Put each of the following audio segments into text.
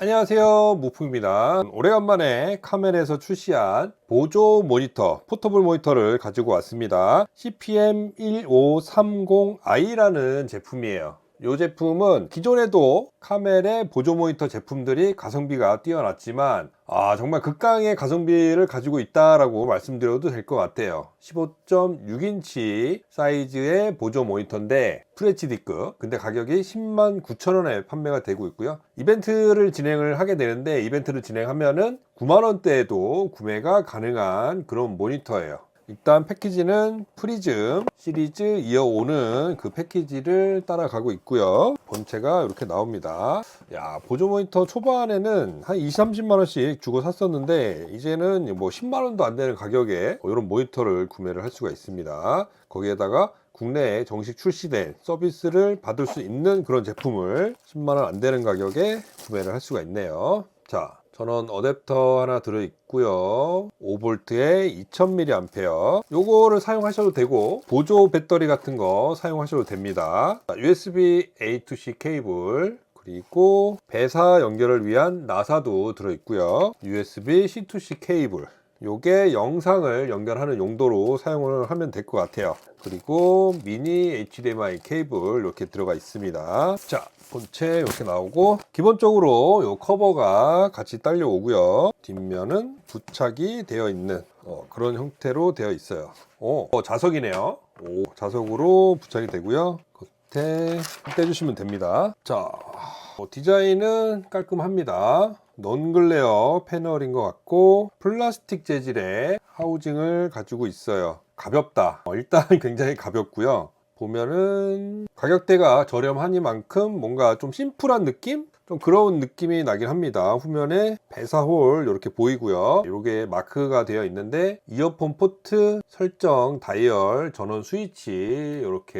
안녕하세요. 무풍입니다. 오래간만에 카멜에서 출시한 보조 모니터 포터블 모니터를 가지고 왔습니다. CPM1530i라는 제품이에요 이 제품은 기존에도 카멜의 보조 모니터 제품들이 가성비가 뛰어났지만 아 정말 극강의 가성비를 가지고 있다라고 말씀드려도 될 것 같아요. 15.6인치 사이즈의 보조 모니터인데 FHD급 근데 가격이 10만 9천원에 판매가 되고 있고요. 이벤트를 진행을 하게 되는데 이벤트를 진행하면은 9만원대에도 구매가 가능한 그런 모니터예요 일단 패키지는 프리즘 시리즈 이어오는 그 패키지를 따라가고 있고요. 본체가 이렇게 나옵니다. 야 보조 모니터 초반에는 한 20, 30만 원씩 주고 샀었는데 이제는 뭐 10만 원도 안 되는 가격에 이런 모니터를 구매를 할 수가 있습니다. 거기에다가 국내에 정식 출시된 서비스를 받을 수 있는 그런 제품을 10만 원 안 되는 가격에 구매를 할 수가 있네요. 자 전원 어댑터 하나 들어있고요. 5V에 2000mAh 요거를 사용하셔도 되고 보조 배터리 같은 거 사용하셔도 됩니다. USB A2C 케이블 그리고 배사 연결을 위한 나사도 들어있고요. USB C2C 케이블 요게 영상을 연결하는 용도로 사용을 하면 될 것 같아요. 그리고 미니 HDMI 케이블 이렇게 들어가 있습니다. 자 본체 이렇게 나오고 기본적으로 요 커버가 같이 딸려 오고요. 뒷면은 부착이 되어 있는 어, 그런 형태로 되어 있어요. 오, 어, 자석이네요. 오, 자석으로 부착이 되고요. 겉에 떼주시면 됩니다. 자 어, 디자인은 깔끔합니다 넌글레어 패널인 것 같고 플라스틱 재질의 하우징을 가지고 있어요. 가볍다. 어, 일단 굉장히 가볍고요. 보면은 가격대가 저렴하니만큼 뭔가 좀 심플한 느낌? 좀 그런 느낌이 나긴 합니다. 후면에 배사홀 이렇게 보이고요. 이게 마크가 되어 있는데 이어폰 포트 설정 다이얼 전원 스위치 이렇게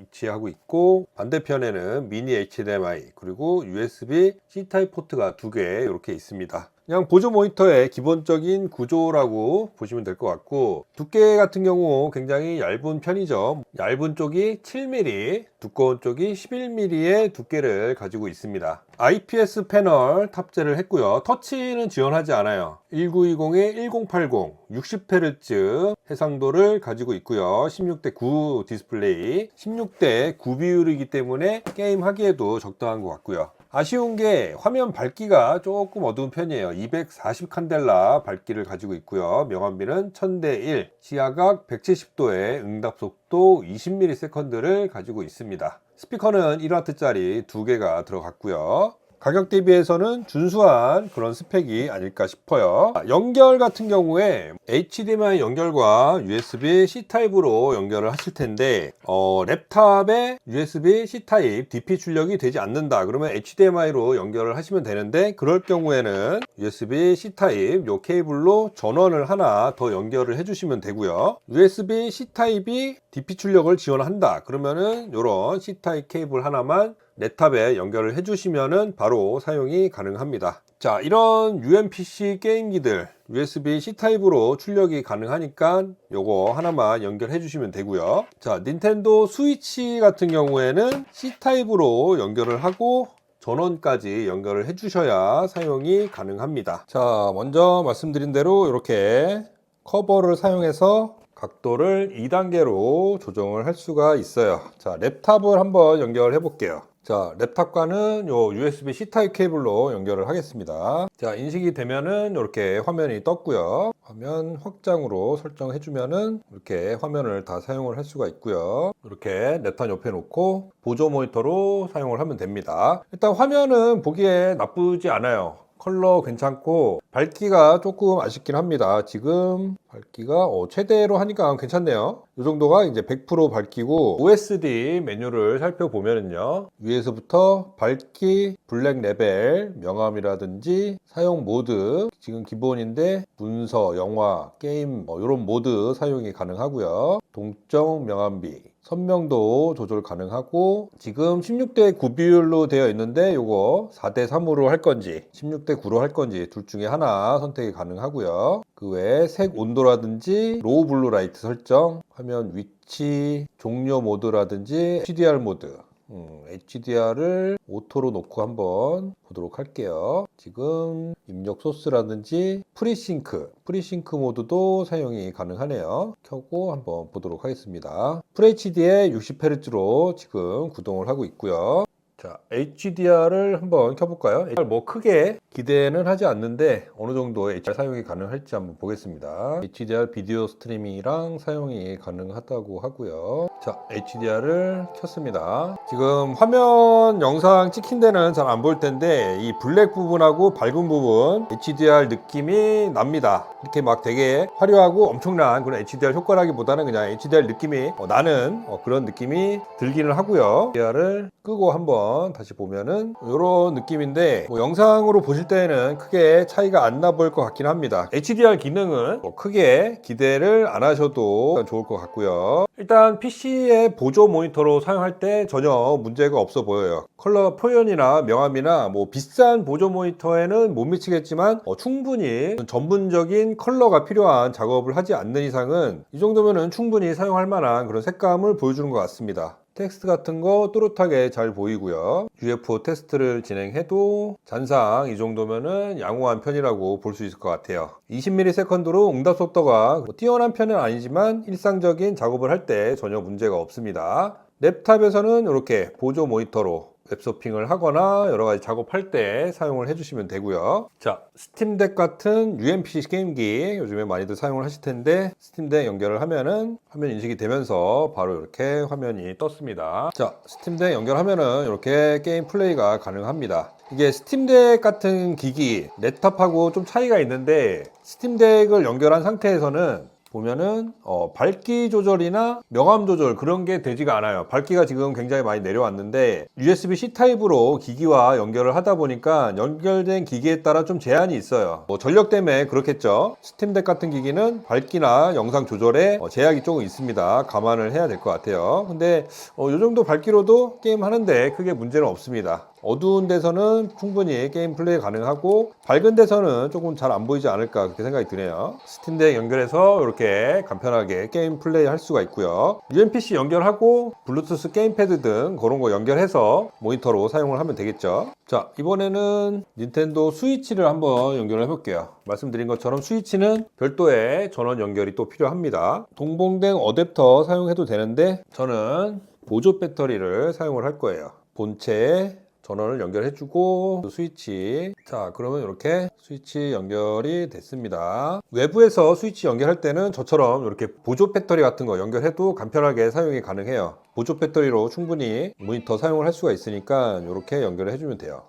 위치하고 있고 반대편에는 미니 HDMI 그리고 USB C 타입 포트가 두 개 이렇게 있습니다 그냥 보조 모니터의 기본적인 구조라고 보시면 될 것 같고 두께 같은 경우 굉장히 얇은 편이죠. 얇은 쪽이 7mm 두꺼운 쪽이 11mm의 두께를 가지고 있습니다. IPS 패널 탑재를 했고요. 터치는 지원하지 않아요. 1920에 1080 60Hz 해상도를 가지고 있고요. 16대 9 디스플레이. 16대 9 비율이기 때문에 게임 하기에도 적당한 것 같고요. 아쉬운 게 화면 밝기가 조금 어두운 편이에요. 240 칸델라 밝기를 가지고 있고요. 명암비는 1000대 1 시야각 170도의 응답 속도 20ms 를 가지고 있습니다. 스피커는 1W짜리 두 개가 들어갔고요 가격 대비해서는 준수한 그런 스펙이 아닐까 싶어요. 연결 같은 경우에 HDMI 연결과 USB C 타입으로 연결을 하실 텐데 어, 랩탑에 USB C 타입 DP 출력이 되지 않는다. 그러면 HDMI로 연결을 하시면 되는데 그럴 경우에는 USB C 타입 요 케이블로 전원을 하나 더 연결을 해주시면 되고요. USB C 타입이 DP 출력을 지원한다. 그러면은 요런 C 타입 케이블 하나만 랩탑에 연결을 해주시면 바로 사용이 가능합니다. 자 이런 UMPC 게임기들 USB C 타입으로 출력이 가능하니까 요거 하나만 연결해 주시면 되고요. 자 닌텐도 스위치 같은 경우에는 C 타입으로 연결을 하고 전원까지 연결을 해 주셔야 사용이 가능합니다. 자 먼저 말씀드린 대로 이렇게 커버를 사용해서 각도를 2단계로 조정을 할 수가 있어요. 자 랩탑을 한번 연결해 볼게요 자, 랩탑과는 요 USB C 타입 케이블로 연결을 하겠습니다. 자, 인식이 되면은 이렇게 화면이 떴고요. 화면 확장으로 설정해 주면은 이렇게 화면을 다 사용을 할 수가 있고요. 이렇게 랩탑 옆에 놓고 보조 모니터로 사용을 하면 됩니다. 일단 화면은 보기에 나쁘지 않아요. 컬러 괜찮고 밝기가 조금 아쉽긴 합니다. 지금 밝기가 어, 최대로 하니까 괜찮네요. 이 정도가 이제 100% 밝기고 OSD 메뉴를 살펴보면요 위에서부터 밝기 블랙 레벨 명암이라든지 사용 모드 지금 기본인데 문서 영화 게임 뭐 이런 모드 사용이 가능하고요. 동적 명암비 선명도 조절 가능하고 지금 16대 9 비율로 되어 있는데 요거 4대 3으로 할 건지 16대 9로 할 건지 둘 중에 하나 선택이 가능하고요. 그 외에 색 온도라든지 로우 블루 라이트 설정 화면 위치 종료 모드라든지 HDR 모드 음, HDR을 오토로 놓고 한번 보도록 할게요. 지금 입력 소스라든지 프리싱크, 프리싱크 모드도 사용이 가능하네요. 켜고 한번 보도록 하겠습니다. FHD에 60Hz로 지금 구동을 하고 있고요. 자, HDR을 한번 켜볼까요? 뭐 크게 기대는 하지 않는데 어느 정도 HDR 사용이 가능할지 한번 보겠습니다. HDR 비디오 스트리밍이랑 사용이 가능하다고 하고요. 자, HDR을 켰습니다. 지금 화면 영상 찍힌 데는 잘 안 보일 텐데 이 블랙 부분하고 밝은 부분 HDR 느낌이 납니다. 이렇게 막 되게 화려하고 엄청난 그런 HDR 효과라기보다는 그냥 HDR 느낌이 어, 나는 어, 그런 느낌이 들기는 하고요. HDR을 끄고 한번 다시 보면은 이런 느낌인데 뭐 영상으로 보실 때는 크게 차이가 안 나 보일 것 같긴 합니다. HDR 기능은 뭐 크게 기대를 안 하셔도 좋을 것 같고요. 일단 PC의 보조 모니터로 사용할 때 전혀 문제가 없어 보여요. 컬러 표현이나 명암이나 뭐 비싼 보조 모니터에는 못 미치겠지만 어, 충분히 전문적인 컬러가 필요한 작업을 하지 않는 이상은 이 정도면은 충분히 사용할 만한 그런 색감을 보여주는 것 같습니다. 텍스트 같은 거 또렷하게 잘 보이고요. UFO 테스트를 진행해도 잔상 이 정도면은 양호한 편이라고 볼 수 있을 것 같아요. 20ms/s로 응답 속도가 뭐 뛰어난 편은 아니지만 일상적인 작업을 할 때 전혀 문제가 없습니다. 랩탑에서는 이렇게 보조 모니터로 웹서핑을 하거나 여러 가지 작업할 때 사용을 해주시면 되고요. 자, 스팀덱 같은 UMPC 게임기 요즘에 많이들 사용을 하실 텐데 스팀덱 연결을 하면은 화면 인식이 되면서 바로 이렇게 화면이 떴습니다. 자, 스팀덱 연결하면은 이렇게 게임 플레이가 가능합니다. 이게 스팀덱 같은 기기, 랩탑하고 좀 차이가 있는데 스팀덱을 연결한 상태에서는 보면은 어, 밝기 조절이나 명암 조절 그런 게 되지가 않아요. 밝기가 지금 굉장히 많이 내려왔는데 USB-C 타입으로 기기와 연결을 하다 보니까 연결된 기기에 따라 좀 제한이 있어요. 뭐 전력 때문에 그렇겠죠. 스팀덱 같은 기기는 밝기나 영상 조절에 어, 제약이 조금 있습니다. 감안을 해야 될 것 같아요. 근데 어, 이 정도 밝기로도 게임 하는데 크게 문제는 없습니다. 어두운 데서는 충분히 게임 플레이 가능하고 밝은 데서는 조금 잘 안 보이지 않을까 그렇게 생각이 드네요. 스팀덱 연결해서 이렇게 간편하게 게임 플레이 할 수가 있고요. UMPC 연결하고 블루투스 게임패드 등 그런 거 연결해서 모니터로 사용을 하면 되겠죠. 자 이번에는 닌텐도 스위치를 한번 연결을 해볼게요. 말씀드린 것처럼 스위치는 별도의 전원 연결이 또 필요합니다. 동봉된 어댑터 사용해도 되는데 저는 보조 배터리를 사용을 할 거예요. 본체에 전원을 연결해주고 스위치. 자 그러면 이렇게 스위치 연결이 됐습니다. 외부에서 스위치 연결할 때는 저처럼 이렇게 보조 배터리 같은 거 연결해도 간편하게 사용이 가능해요. 보조 배터리로 충분히 모니터 사용을 할 수가 있으니까 이렇게 연결을 해주면 돼요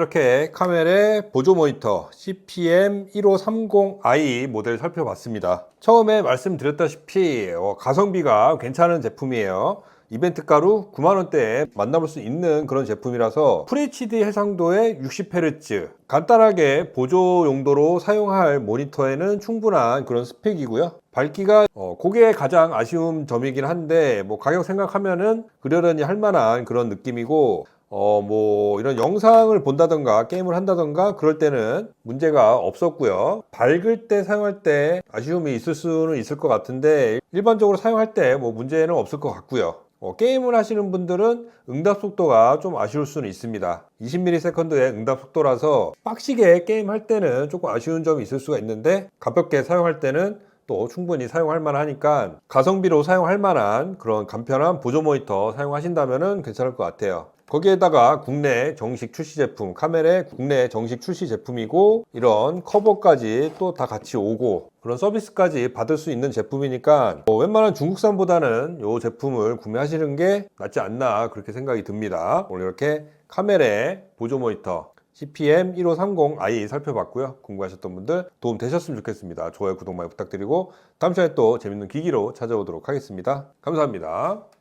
이렇게 카멜의 보조 모니터 CPM1530i 모델 살펴봤습니다. 처음에 말씀드렸다시피 어, 가성비가 괜찮은 제품이에요. 이벤트가로 9만원대에 만나볼 수 있는 그런 제품이라서 FHD 해상도의 60Hz 간단하게 보조 용도로 사용할 모니터에는 충분한 그런 스펙이고요. 밝기가 어, 그게 가장 아쉬운 점이긴 한데 뭐 가격 생각하면은 그러려니 할 만한 그런 느낌이고 어, 뭐, 이런 영상을 본다던가, 게임을 한다던가, 그럴 때는 문제가 없었고요. 밝을 때 사용할 때 아쉬움이 있을 수는 있을 것 같은데, 일반적으로 사용할 때 뭐 문제는 없을 것 같고요. 어, 게임을 하시는 분들은 응답 속도가 좀 아쉬울 수는 있습니다. 20ms의 응답 속도라서 빡시게 게임 할 때는 조금 아쉬운 점이 있을 수가 있는데 가볍게 사용할 때는 또 충분히 사용할 만하니까 가성비로 사용할 만한 그런 간편한 보조 모니터 사용하신다면 괜찮을 것 같아요. 거기에다가 국내 정식 출시 제품, 카멜의 국내 정식 출시 제품이고 이런 커버까지 또 다 같이 오고 그런 서비스까지 받을 수 있는 제품이니까 뭐 웬만한 중국산보다는 이 제품을 구매하시는 게 낫지 않나 그렇게 생각이 듭니다. 오늘 이렇게 카멜의 보조 모니터 CPM 1530i 살펴봤고요. 궁금하셨던 분들 도움 되셨으면 좋겠습니다. 좋아요, 구독 많이 부탁드리고 다음 시간에 또 재밌는 기기로 찾아오도록 하겠습니다. 감사합니다.